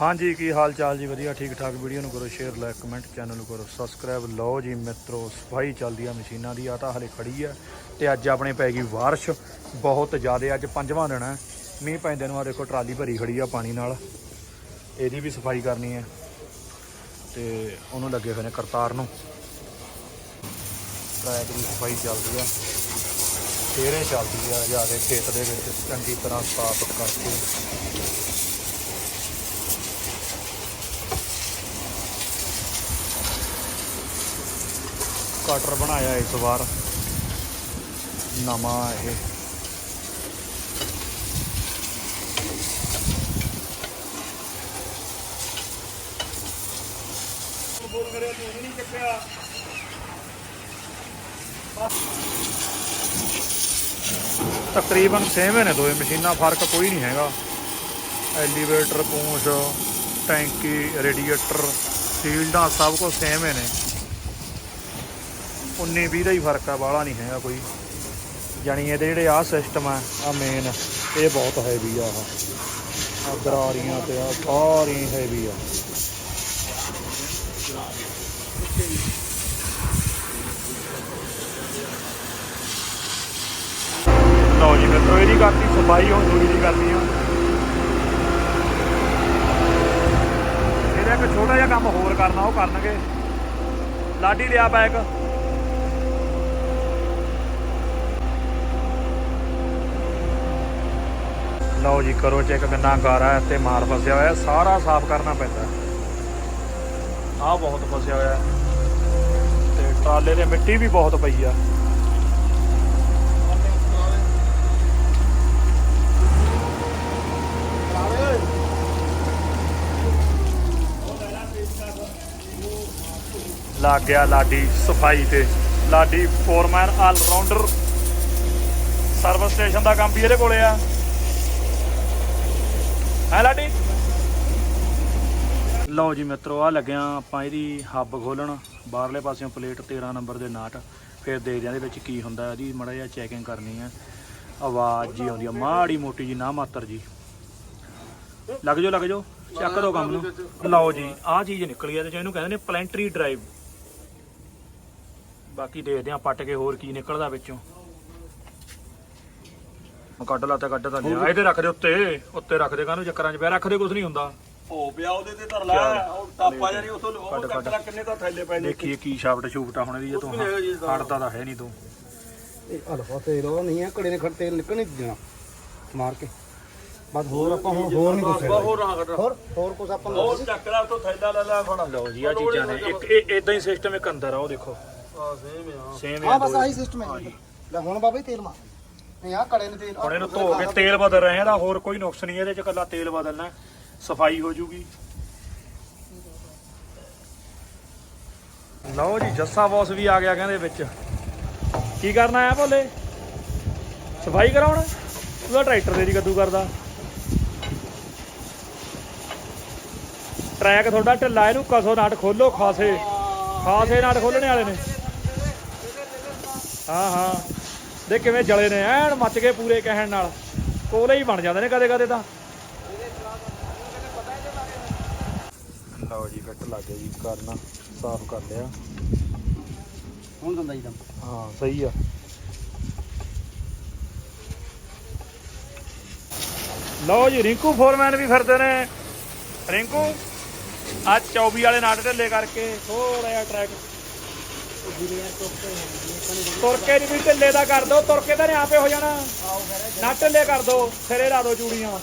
ਹਾਂਜੀ, ਕੀ ਹਾਲ ਚਾਲ ਜੀ? ਵਧੀਆ, ਠੀਕ ਠਾਕ। ਵੀਡੀਓ ਨੂੰ ਕਰੋ ਸ਼ੇਅਰ, ਲਾਈਕ, ਕਮੈਂਟ, ਚੈਨਲ ਨੂੰ ਕਰੋ ਸਬਸਕ੍ਰਾਈਬ। ਲਓ ਜੀ ਮਿੱਤਰੋ, ਸਫ਼ਾਈ ਚੱਲਦੀ ਆ ਮਸ਼ੀਨਾਂ ਦੀ ਆ ਤਾਂ ਹਲੇ ਖੜੀ ਆ। ਤੇ ਅੱਜ ਆਪਣੇ ਪੈ ਗਈ ਬਾਰਿਸ਼। ਬਹੁਤ ਜ਼ਿਆਦਾ, ਅੱਜ ਪੰਜਵਾਂ ਦਿਨ ਹੈ। ਮੀਂਹ ਪੈਂਦੇ ਨੂੰ ਆ ਦੇਖੋ, ਟਰਾਲੀ ਭਰੀ ਖੜੀ ਆ ਪਾਣੀ ਨਾਲ। ਇਹਦੀ ਵੀ ਸਫ਼ਾਈ ਕਰਨੀ ਹੈ। ਤੇ ਉਹਨੂੰ ਲੱਗੇ ਹੋਏ ਨੇ ਕਰਤਾਰ ਨੂੰ। ਟਰੈਕ ਦੀ ਸਫ਼ਾਈ ਚੱਲਦੀ ਆ। ਫੇਰੇ ਚੱਲਦੀ ਆ, ਜਾ ਕੇ ਖੇਤ ਦੇ ਵਿੱਚ ਚੰਗੀ ਤਰ੍ਹਾਂ ਸਾਫ਼ ਕਰਕੇ। ਕਟਰ ਬਣਾਇਆ ਇਸ ਵਾਰ। ਨਵਾਂ ਇਹ। ਬੋਲ ਕਰਿਆ ਤੂੰ ਨਹੀਂ ਚੱਕਿਆ ਤਕਰੀਬਨ ਸੇਮ ਨੇ ਦੋਵੇਂ ਮਸ਼ੀਨਾਂ, ਫ਼ਰਕ ਕੋਈ ਨਹੀਂ ਹੈਗਾ। ਐਲੀਵੇਟਰ, ਪੂੰਛ, ਟੈਂਕੀ, ਰੇਡੀਏਟਰ ਸੀਲਡਾਂ ਸਭ ਕੁਝ ਸੇਮ ਨੇ। 19 20 ਦਾ ਹੀ ਫ਼ਰਕ ਆ ਬਾਹਲਾ ਨਹੀਂ ਹੈਗਾ ਕੋਈ। ਜਾਣੀ ਇਹਦੇ ਜਿਹੜੇ ਆਹ ਸਿਸਟਮ ਆ ਆ ਮੇਨ ਇਹ ਬਹੁਤ ਹੈਵੀ ਆ ਆਹ। ਆਹ ਦਰਾਰੀਆਂ ਤੇ ਆ ਸਾਰੀ ਹੈਵੀ ਆ। ਲਓ ਜੀ ਮਿੱਤਰੋ ਇਹਦੀ ਕਰਤੀ, ਸਫ਼ਾਈ ਹੁਣ ਦੂਰੀ ਦੀ ਕਰਨੀ ਆ। ਇਹਦਾ ਇੱਕ ਛੋਟਾ ਜਿਹਾ ਕੰਮ ਹੋਰ ਕਰਨਾ, ਉਹ ਕਰਨਗੇ। ਲਾਡੀ ਲਿਆ ਬੈਗ ਲਓ ਜੀ, ਕਰੋ ਚੈੱਕ ਕਿੰਨਾ ਗਾਰਾ ਹੈ ਤੇ ਮਾਰ ਫਸਿਆ ਹੋਇਆ ਸਾਰਾ ਸਾਫ਼ ਕਰਨਾ ਪੈਂਦਾ ਆਹ ਬਹੁਤ ਫਸਿਆ ਹੋਇਆ ਤੇ ਟਰਾਲੇ ਤੇ ਮਿੱਟੀ ਵੀ ਬਹੁਤ ਪਈ ਆ। ਲੱਗ ਗਿਆ ਲਾਡੀ ਸਫ਼ਾਈ ਤੇ। Ladi foreman all rounder service station ਦਾ ਕੰਮ ਵੀ ਇਹਦੇ ਕੋਲੇ ਆ। ਹੈ ਲਾਡੀ? ਲਓ ਜੀ ਮਿੱਤਰੋ ਆ ਲੱਗਿਆ ਆਪਾਂ ਇਹਦੀ ਹੱਬ ਖੋਲਣ। ਬਾਹਰਲੇ ਪਾਸਿਓਂ ਪਲੇਟ 13 ਨੰਬਰ ਦੇ ਨਾਟ। ਫਿਰ ਦੇਖਦੇ ਆ ਇਹਦੇ ਵਿੱਚ ਕੀ ਹੁੰਦਾ, ਇਹਦੀ ਮੜਾ ਜਿਹਾ ਚੈਕਿੰਗ ਕਰਨੀ ਆ। ਆਵਾਜ਼ ਜੀ ਆਉਂਦੀ ਆ, ਮਾੜੀ ਮੋਟੀ ਜੀ, ਨਾ ਮਾਤਰ ਜੀ। ਲੱਗ ਜਾਓ ਲੱਗ ਜਾਓ। ਚੱਕ ਦੋ ਕੰਮ ਨੂੰ। ਲਓ ਜੀ, ਆਹ ਚੀਜ਼ ਨਿਕਲੀ ਗਈ ਤੇ ਇਹਨੂੰ ਕਹਿੰਦੇ ਨੇ ਪਲੈਂਟਰੀ ਡਰਾਈਵ। ਬਾਕੀ ਦੇਖਦੇ ਆ ਪੱਟ ਕੇ ਹੋਰ ਕੀ ਨਿਕਲਦਾ ਵਿੱਚੋਂ। ਮੈਂ ਕੱਢ ਲਾ ਤੇ ਕੱਢ ਤਾਂ ਲਿਆ। ਇਹਦੇ ਰੱਖ ਦੇ ਉੱਤੇ ਉੱਤੇ ਰੱਖ ਦੇ ਕਾਹਨੂੰ ਚੱਕਰਾਂ 'ਚ? ਪਿਆ ਰੱਖ ਦੇ ਕੁਝ ਨਹੀਂ ਹੁੰਦਾ। ਹੋ ਪਿਆ ਉਹਦੇ ਤੇ ਧਰ ਲੈ। ਉਹ ਟਾਪਾ ਜਾਨੀ ਉਥੋਂ ਉਹ ਕੱਢ। ਲੈ ਕਿੰਨੇ ਦਾ ਥੈਲੇ ਪੈ ਨੇ ਦੇਖੀਏ ਕੀ ਸ਼ਾਫਟ ਸ਼ੂਫਟਾ ਹੁਣ ਇਹਦੀ ਜੇ ਤੂੰ। ਹਟਦਾ ਤਾਂ ਹੈ ਨਹੀਂ ਤੂੰ। ਹਲਵਾ ਤੇਲ ਉਹ ਨਹੀਂ ਹੈ ਕੜੇ ਨੇ ਖੜ ਤੇਲ ਨਿਕਲ ਨਹੀਂ ਦੇਣਾ। ਮਾਰ ਕੇ। ਬਸ ਹੋਰ ਆਪਾਂ ਹੁਣ ਹੋਰ ਨਹੀਂ ਕੁਛ ਬਾ ਹੋਰ ਹੋਰ ਹੋਰ ਕੁਛ ਆਪਾਂ ਨੂੰ ਉਹ ਚੱਕ ਲੈ ਉਥੋਂ ਥੈਲਾ ਲੈ ਲੈ ਫੜ ਲਓ ਜੀ ਆ ਚੀਜ਼ਾਂ ਨੇ ਇੱਕ ਇਹ ਇਦਾਂ ਹੀ ਸਿਸਟਮ ਇੱਕ ਅੰਦਰ ਆ ਉਹ ਦੇਖੋ। ਆ ਸੇਮ ਆ। ਸੇਮ ਹਾਂ ਬਸ ਆਹੀ ਸਿਸਟਮ ਹੈ। ਲੈ ਹੁਣ ਬਾਬਾ ਜੀ ਤੇਲ ਮਾਰ। ਨਹੀਂ ਆ ਕੜੇ ਨੇ ਤੇਲ। ਹੁਣ ਇਹਨੂੰ ਧੋ ਕੇ ਤੇਲ ਬਦਲ ਰਹੇ ਆ ਇਹਦਾ ਹੋਰ ਕੋਈ ਨੁਕਸ ਨਹੀਂ ਇਹਦੇ ਚ ਕੱਲਾ ਤੇਲ ਬਦਲਣਾ ਸਫ਼ਾਈ ਹੋ ਜੂਗੀ। ਲਓ ਜੀ ਜੱਸਾ ਬੌਸ ਵੀ ਆ ਗਿਆ ਕਹਿੰਦੇ ਵਿੱਚ। ਕੀ ਕਰਨਾ ਆ ਭੋਲੇ? ਸਫ਼ਾਈ ਕਰਾਉਣ? ਉਹਦਾ ਟਰੈਕਟਰ ਦੇ ਦੀ ਕੱਦੂ ਕਰਦਾ। ਟਰੈਕ ਤੁਹਾਡਾ ਢਿੱਲਾ ਇਹਨੂੰ ਕਸੋ ਨਾਟ ਖੋਲੋ ਖਾਸੇ। ਖਾਸੇ ਨਾਟ ਖੋਲਣੇ ਵਾਲੇ ਨੇ। ਹਾਂ ਹਾਂ। ਦੇ ਕਿਵੇਂ ਜਲੇ ਨੇ ਐਨ ਮੱਚ ਕੇ ਪੂਰੇ ਕਹਿਣ ਨਾਲ। ਕੋਲੇ ਹੀ ਬਣ ਜਾਂਦੇ ਨੇ ਕਦੇ ਕਦੇ ਤਾਂ। ਲਓ ਜੀ ਫਿੱਟ ਲੱਗ ਗਿਆ ਜੀ ਕਰਨਾ ਸਾਫ਼ ਕਰ ਲਿਆ। ਹੁਣ ਦੰਦਾ ਜੀ ਦਮ? ਹਾਂ ਸਹੀ ਆ। ਲਓ ਜੀ ਰਿੰਕੂ ਫੋਰਮੈਨ ਵੀ ਫਿਰਦੇ ਨੇ। ਰਿੰਕੂ ਆ 24 ਵਾਲੇ ਨਾਟ ਢਿੱਲੇ ਕਰਕੇ ਥੋੜਾ ਜਿਹਾ ਟਰੈਕ ਤੁਰਕੇ ਦੀ ਵੀ ਢਿੱਲੇ ਦਾ ਕਰ ਦੋ ਤੁਰ ਕੇ ਤਾਂ ਨੇ ਆਪੇ ਹੋ ਜਾਣਾ। ਨਾ ਢਿੱਲੇ ਕਰ ਦੋ, ਸਿਰੇ ਲਾ ਦੋ ਚੂੜੀਆਂ।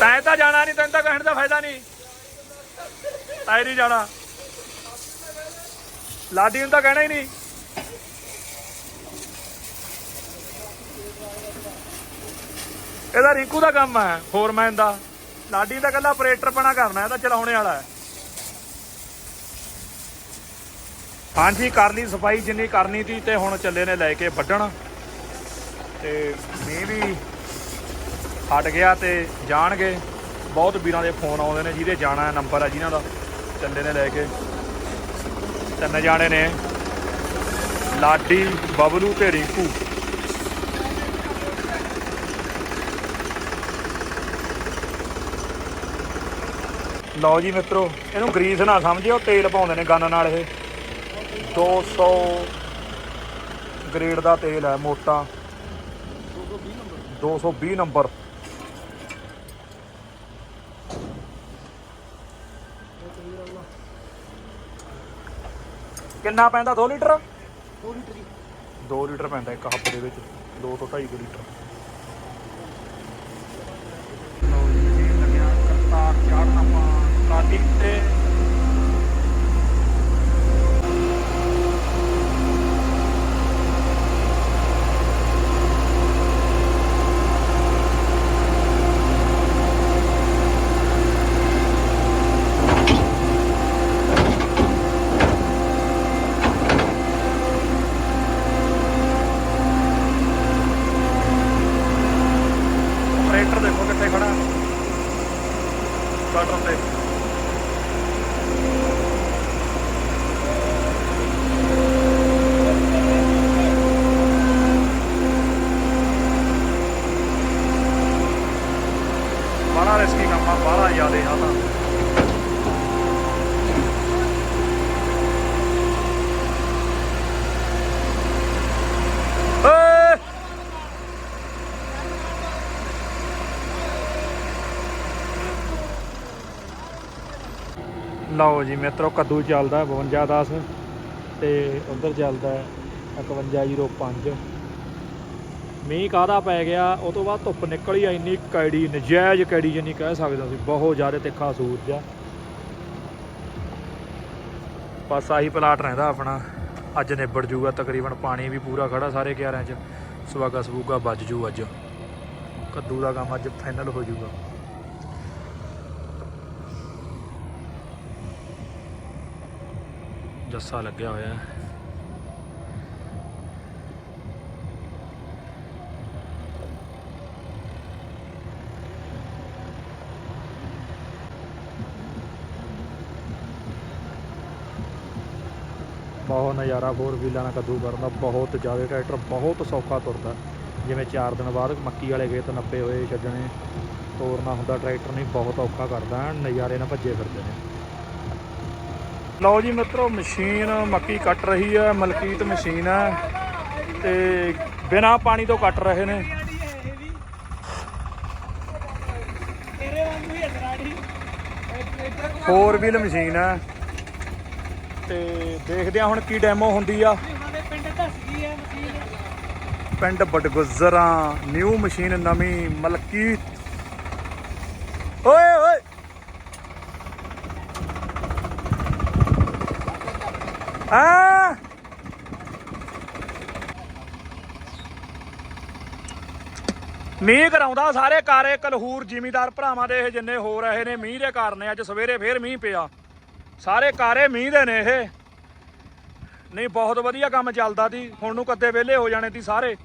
ਤੈਂ ਤਾਂ ਜਾਣਾ ਨਹੀਂ, ਤੈਨੂੰ ਤਾਂ ਕਹਿਣ ਦਾ ਫਾਇਦਾ ਨਹੀਂ। ਤੈਂ ਨਹੀਂ ਜਾਣਾ। ਲਾਡੀ ਨੂੰ ਤਾਂ ਕਹਿਣਾ ਹੀ ਨਹੀਂ। ਇਹਦਾ ਰਿੰਕੂ ਦਾ ਕੰਮ ਹੈ ਫੋਰਮੈਨ ਦਾ। ਲਾਡੀ ਦਾ ਕੱਲਾ ਆਪਰੇਟਰ ਬਣਾ ਕਰਨਾ ਇਹਦਾ ਚਲਾਉਣੇ ਵਾਲਾ ਹੈ। ਹਾਂਜੀ, ਕਰ ਲਈ ਸਫ਼ਾਈ ਜਿੰਨੀ ਕਰਨੀ ਸੀ ਤੇ ਹੁਣ ਚੱਲੇ ਨੇ ਲੈ ਕੇ ਵੱਢਣ। ਤੇ ਮੀਂਹ ਵੀ ਹਟ ਗਿਆ ਤੇ ਜਾਣਗੇ। ਬਹੁਤ ਵੀਰਾਂ ਦੇ ਫੋਨ ਆਉਂਦੇ ਨੇ, ਜਿਹਦੇ ਜਾਣਾ ਨੰਬਰ ਆ ਜਿਨ੍ਹਾਂ ਦਾ। ਚੱਲੇ ਨੇ ਲੈ ਕੇ। ਤਿੰਨ ਜਾਣੇ ਨੇ। ਲਾਡੀ, ਬਬਲੂ ਤੇ ਰਿੰਕੂ। ਲਓ ਜੀ ਮਿੱਤਰੋ ਇਹਨੂੰ ਗਰੀਸ ਨਾ ਸਮਝਿਓ ਤੇਲ ਪਾਉਂਦੇ ਨੇ ਗੰਨ ਨਾਲ ਇਹ। 200 ਗ੍ਰੇਡ ਦਾ ਤੇਲ ਹੈ ਮੋਟਾ। 220 ਨੰਬਰ। ਕਿੰਨਾ ਪੈਂਦਾ 2 ਲੀਟਰ? 2 ਲੀਟਰ ਦੀ 2 ਲੀਟਰ ਪੈਂਦਾ ਇੱਕ ਹੱਬ ਦੇ ਵਿੱਚ 2 ਤੋਂ 2.5 ਲੀਟਰ। ਲਓ ਜੀ ਲੱਗਿਆ ਕਰਤਾਰ ਚਾੜਨਾ ਆਪਾਂ contradicted ਬੜਾ ਰਿਸਕੀ ਬਾਹਲਾ ਜ਼ਿਆਦੇ ਆ ਤਾਂ। ਲਓ ਜੀ ਮਿੱਤਰੋ, ਕੱਦੂ ਚੱਲਦਾ 5210 ਤੇ ਉਧਰ ਚੱਲਦਾ ਹੈ 5105 ਮੀਂਹ ਕਾਹਦਾ ਪੈ ਗਿਆ? ਉਹ ਤੋਂ ਬਾਅਦ ਧੁੱਪ ਨਿਕਲੀ ਆ, ਇੰਨੀ ਕੈੜੀ, ਨਜਾਇਜ਼ ਕੈੜੀ ਜਿੰਨੀ ਕਹਿ ਸਕਦਾ ਸੀ ਬਹੁਤ ਜ਼ਿਆਦਾ ਤਿੱਖਾ ਸੂਰਜ ਆ। ਬਸ ਆਹੀ ਪਲਾਟ ਰਹਿੰਦਾ ਆਪਣਾ। ਅੱਜ ਨਿਬੜ ਜੂਗਾ, ਤਕਰੀਬਨ ਪਾਣੀ ਵੀ ਪੂਰਾ ਖੜਾ ਸਾਰੇ ਕਿਆਰਿਆਂ 'ਚ। ਸਵਾਗਾ ਸਬੂਗਾ ਵੱਜ ਜੂ ਅੱਜ। ਕੱਦੂ ਦਾ ਕੰਮ ਅੱਜ ਫਾਈਨਲ ਹੋ ਜੂਗਾ। ਜੱਸਾ ਲੱਗਿਆ ਹੋਇਆ। ਹੈ ਬਹੁਤ ਨਜ਼ਾਰਾ ਫੋਰ ਵੀਲਾਂ ਨਾਲ ਕੱਦੂ ਕਰਨ ਦਾ ਬਹੁਤ ਜ਼ਿਆਦਾ ਟਰੈਕਟਰ ਬਹੁਤ ਸੌਖਾ ਤੁਰਦਾ। ਜਿਵੇਂ 4 ਦਿਨ ਬਾਅਦ ਮੱਕੀ ਵਾਲੇ ਖੇਤ ਨੱਪੇ ਹੋਏ ਛੱਡਣੇ ਤੋਰਨਾ ਹੁੰਦਾ ਟਰੈਕਟਰ ਨਹੀਂ ਬਹੁਤ ਔਖਾ ਕਰਦਾ ਨਜ਼ਾਰੇ ਨਾਲ ਭੱਜੇ ਫਿਰਦੇ ਨੇ। ਲਓ ਜੀ ਮਿੱਤਰੋ ਮਸ਼ੀਨ ਮੱਕੀ ਕੱਟ ਰਹੀ ਹੈ ਮਲਕੀਤ ਮਸ਼ੀਨ ਹੈ ਤੇ ਬਿਨਾ ਪਾਣੀ ਤੋਂ ਕੱਟ ਰਹੇ ਨੇ। ਫੋਰ ਵੀਲ ਮਸ਼ੀਨ ਹੈ ਤੇ ਦੇਖਦੇ ਆ ਹੁਣ ਕੀ ਡੈਮੋ ਹੁੰਦੀ ਆ। ਪਿੰਡ ਬਟਗੁਜ਼ਰਾਂ ਨਿਊ ਮਸ਼ੀਨ ਨਵੀਂ ਮਲਕੀ ਓਏ ਓਏ। ਆ। ਮੀਂਹ ਕਰਾਉਂਦਾ ਸਾਰੇ ਕਾਰੇ, ਕਲਹੂਰ ਜ਼ਿਮੀਦਾਰ ਭਰਾਵਾਂ ਦੇ ਇਹ ਜਿੰਨੇ ਹੋ ਰਹੇ ਨੇ, ਮੀਂਹ ਦੇ ਕਾਰਨ ਅੱਜ ਸਵੇਰੇ ਫੇਰ ਮੀਂਹ ਪਿਆ। ਸਾਰੇ ਕਾਰੇ ਮੀਂਹ ਦੇ ਨੇ ਇਹ। ਨਹੀਂ, ਬਹੁਤ ਵਧੀਆ ਕੰਮ ਚੱਲਦਾ ਸੀ। ਹੁਣ ਨੂੰ ਕੱਦੇ ਵਿਹਲੇ ਹੋ ਜਾਣੇ ਸੀ ਸਾਰੇ।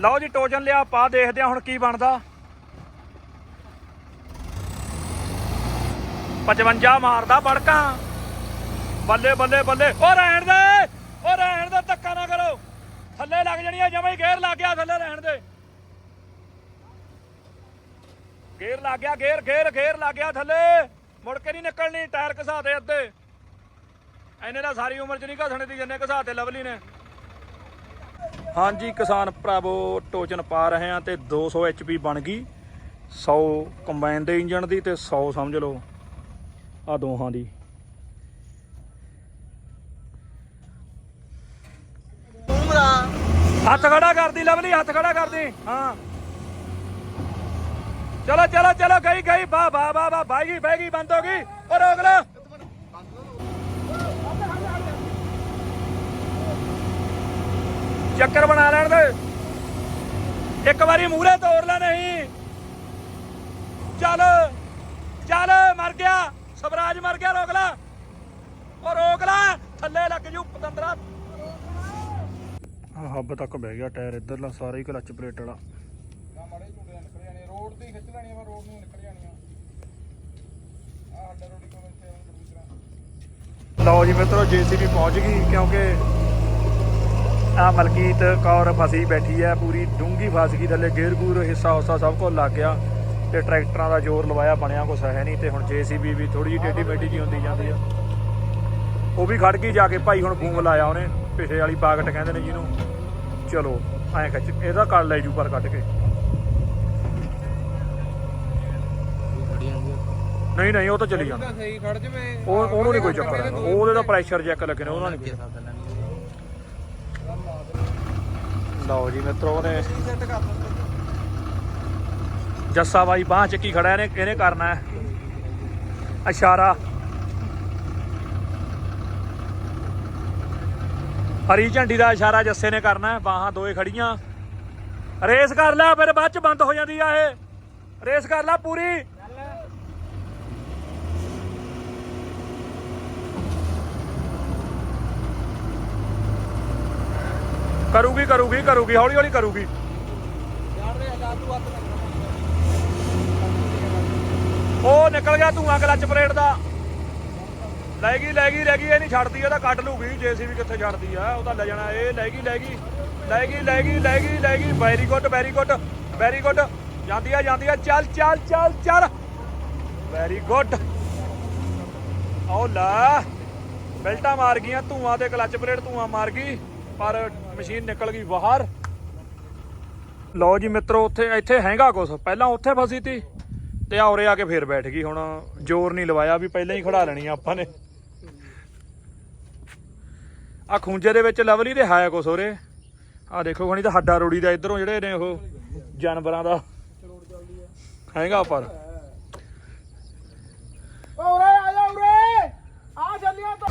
ਲਓ ਜੀ, ਟੋਜਨ ਲਿਆ ਪਾ ਦੇਖਦੇ ਆ ਹੁਣ ਕੀ ਬਣਦਾ। 55 ਮਾਰਦਾ ਬੜਕਾਂ। ਬੱਲੇ ਬੱਲੇ ਬੱਲੇ। ਉਹ ਰਹਿਣ ਦੇ! ਉਹ ਰਹਿਣ ਦੇ, ਧੱਕਾ ਨਾ ਕਰੋ। ਥੱਲੇ ਲੱਗ ਜਣੀ ਆ ਜਮਾਂ ਹੀ ਲੱਗ ਗਿਆ ਥੱਲੇ ਰਹਿਣ ਦੇ। ਗੇਅਰ ਲੱਗ ਗਿਆ ਗੇਅਰ ਗੇਅਰ ਗੇਅਰ ਲੱਗ ਗਿਆ ਥੱਲੇ। ਮੁੜ ਕੇ ਨਹੀਂ ਨਿਕਲਣੀ, ਟਾਇਰ ਘਸਾ ਦੇ ਅੱਧੇ। ਐਨੇ ਦਾ ਸਾਰੀ ਉਮਰ ਚ ਨਹੀਂ ਘਸਣੇ ਦੀ, ਜਿੰਨੇ ਘਸਾ ਤੇ ਲਵਲੀ ਨੇ। ਹਾਂਜੀ, ਕਿਸਾਨ ਭਰਾਵੋ, ਟੋਚਨ ਪਾ ਰਹੇ ਆ ਤੇ 200 ਐਚਪੀ ਬਣ ਗਈ। 100 ਕੰਬਾਈਨ ਦੇ ਇੰਜਣ ਦੀ ਤੇ 100 ਸਮਝ ਲਓ। ਆ ਦੋਹਾਂ ਦੀ। ਹੱਥ ਖੜਾ ਕਰਦੀ ਲਵਲੀ ਹੱਥ ਖੜਾ ਕਰਦੀ। ਹਾਂ। ਚਲੋ ਚਲੋ ਚਲੋ ਗਈ ਗਈ। ਬਾ ਬਾ ਬਾ ਬਾ ਬਾਈ ਗਈ ਬਹਿ ਗਈ ਬੰਦ ਹੋ ਗਈ। ਉਹ ਰੋਕ ਲੋ ਚੱਕਰ ਬਣਾ ਲੈਣ ਦੇ। ਇੱਕ ਵਾਰੀ ਮੂਹਰੇ ਤੋੜ ਲੈ ਨਹੀਂ। ਚੱਲ ਚੱਲ ਮਰ ਗਿਆ। ਸਵਰਾਜ ਮਰ ਗਿਆ ਰੋਕ ਲੈ। ਉਹ ਰੋਕ ਲੈ ਥੱਲੇ ਲੱਗ ਜੂ ਪਤੰਦਰਾ। ਆ ਹੱਬ ਤੱਕ ਬਹਿ ਗਿਆ ਟਾਇਰ ਇਧਰਲਾ ਸਾਰਾ ਹੀ ਕਲੱਚ ਪਲੇਟ ਵਾਲਾ। ਮਾੜੇ ਝੂਟੇ ਨਿਕਲ ਜਾਣੇ ਰੋਡ ਤੇ ਹੀ ਖਿੱਚ ਲੈਣੀਆਂ ਵਾ ਰੋਡ ਨੂੰ ਨਿਕਲ ਜਾਣੀਆਂ ਆ। ਸਾਡਾ ਰੋਡੀ ਕੋਲ ਇੱਥੇ ਆਉਂ ਲਓ ਜੀ ਮਿੱਤਰੋ ਜੀਸੀਬੀ ਪਹੁੰਚ ਗਈ ਕਿਉਂਕਿ ਆ ਮਲਕੀਤ ਕੌਰ ਫਸੀ ਬੈਠੀ ਹੈ ਪੂਰੀ ਡੂੰਗੀ ਫਸ ਗਈ ਥੱਲੇ ਗੇਅਰ ਗੂਰ ਹਿੱਸਾ ਹੁੱਸਾ ਸਭ ਕੁਝ ਲੱਗ ਗਿਆ। ਤੇ ਟਰੈਕਟਰਾਂ ਦਾ ਜ਼ੋਰ ਲਵਾਇਆ ਬਣਿਆ ਕੁਛ ਹੈ ਨਹੀਂ ਤੇ ਹੁਣ ਜੀਸੀਬੀ ਵੀ ਥੋੜੀ ਜਿਹੀ ਟੇਢੀ ਮੇਢੀ ਜੀ ਹੁੰਦੀ ਜਾਂਦੀ ਆ। ਉਹ ਵੀ ਖੜ ਗਈ ਜਾ ਕੇ ਭਾਈ ਹੁਣ ਫੂਮ ਲਾਇਆ ਉਹਨੇ ਪਿਛੇ ਵਾਲੀ ਪਾਕਟ ਕਹਿੰਦੇ ਨੇ ਜਿਹਨੂੰ। ਚਲੋ ਐਂ ਖਿੱਚ ਇਹਦਾ ਕੱਢ ਲੈ ਜੂ ਪਰ ਕੱਢ ਕੇ। ਨਹੀਂ ਨਹੀਂ ਉਹ ਤਾਂ ਚਲੀ ਜਾਂਦਾ। ਸਹੀ ਖੜ ਜਵੇ ਉਹ ਉਹਨੂੰ ਨਹੀਂ ਕੋਈ ਚੱਕਰ ਉਹਦੇ ਦਾ ਪ੍ਰੈਸ਼ਰ ਚੈੱਕ ਲੱਗੇ ਨੇ ਉਹਨਾਂ ਨੇ ਲਓ ਜੀ ਮਿੱਤਰੋ ਨੇ ਸੈੱਟ ਕਰ ਦਿੰਦੇ ਜੱਸਾ ਬਾਈ ਬਾਹ ਚੱਕੀ ਖੜਾ ਇਹਨੇ ਇਹਨੇ ਕਰਨਾ ਹੈ। ਇਸ਼ਾਰਾ। ਹਰੀ ਝੰਡੀ ਦਾ ਇਸ਼ਾਰਾ ਜੱਸੇ ਨੇ ਕਰਨਾ ਬਾਹਾਂ ਦੋਏ ਖੜੀਆਂ। ਰੇਸ ਕਰ ਲੈ, ਫਿਰ ਬਾਅਦ ਚ ਬੰਦ ਹੋ ਜਾਂਦੀ ਆ ਇਹ। ਰੇਸ ਕਰ ਲੈ ਪੂਰੀ। ਕਰੂਗੀ ਕਰੂਗੀ ਕਰੂਗੀ ਹੌਲੀ ਹੌਲੀ ਕਰੂਗੀ। ਯਾਰ ਦੇ ਹਲਾ ਹੱਥ ਉਹ ਨਿਕਲ ਗਿਆ ਧੂਆਂ ਕਲੱਚ ਪਲੇਟ ਦਾ। ਲੈ ਗਈ ਲੈ ਗਈ ਲੈ ਗਈ, ਇਹ ਨਹੀਂ ਛੱਡਦੀ ਇਹਦਾ ਕੱਢ ਲੂਗੀ ਜੇਸੀਬੀ ਕਿੱਥੇ ਛੱਡਦੀ ਆ, ਉਹ ਤਾਂ ਲੈ ਜਾਣਾ, ਇਹ ਲੈ ਗਈ ਲੈ ਗਈ ਲੈ ਗਈ ਲੈ ਗਈ ਲੈ ਗਈ ਲੈ ਗਈ very good very good very good ਜਾਂਦੀ ਆ ਜਾਂਦੀ ਆ, ਚੱਲ ਚੱਲ ਚੱਲ ਚੱਲ ਵੈਰੀ ਗੁੱਡ ਆਓ ਲੈ, ਬੈਲਟਾਂ ਮਾਰ ਗਈਆਂ, ਧੂਆਂ ਤੇ ਕਲੱਚ ਪਲੇਟ ਧੂਆਂ ਮਾਰ ਗਈ, ਪਰ ਮਸ਼ੀਨ ਨਿਕਲ ਗਈ ਬਾਹਰ। ਲਓ ਜੀ ਮਿੱਤਰੋ, ਉੱਥੇ, ਇੱਥੇ ਹੈਗਾ ਕੁਛ, ਪਹਿਲਾਂ ਉੱਥੇ ਫਸੀ ਤੀ। ਤੇ ਆ ਉਰੇ ਆ ਕੇ ਫੇਰ ਬੈਠ ਗਈ ਹੁਣ। ਜ਼ੋਰ ਨਹੀਂ ਲਵਾਇਆ ਵੀ ਪਹਿਲਾਂ ਹੀ ਖੜਾ ਲੈਣੀ ਆ ਆਪਾਂ ਨੇ। ਆ ਖੂੰਜੇ ਦੇ ਵਿੱਚ ਲਵਲੀ ਦੇ ਹੈ ਕੁਛ ਉਰੇ। ਆ ਦੇਖੋ ਖਣੀ ਤਾਂ ਹੱਡਾ ਰੋੜੀ ਦਾ ਇਧਰੋਂ ਜਿਹੜੇ ਨੇ ਉਹ ਜਾਨਵਰਾਂ ਦਾ। ਹੈਗਾ ਪਰ ਉਰੇ ਆ ਜਾ ਉਰੇ ਆ ਚੱਲਿਆ ਤਾਂ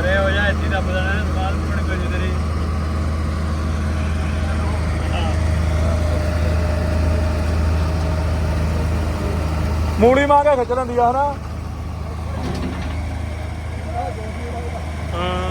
ਅਰੇ ਹੋ ਜਾ ਇੱਥੇ ਦਾ ਪਤਾ ਨਾ ਸਮਾਲ ਪੁਣ ਕੋਈ ਤੇਰੀ ਮੂਲੀ ਮਾਂ ਕੇ ਖਿੱਚ ਲੈਂਦੀ ਆ ਹਨਾ। ਹਾਂ।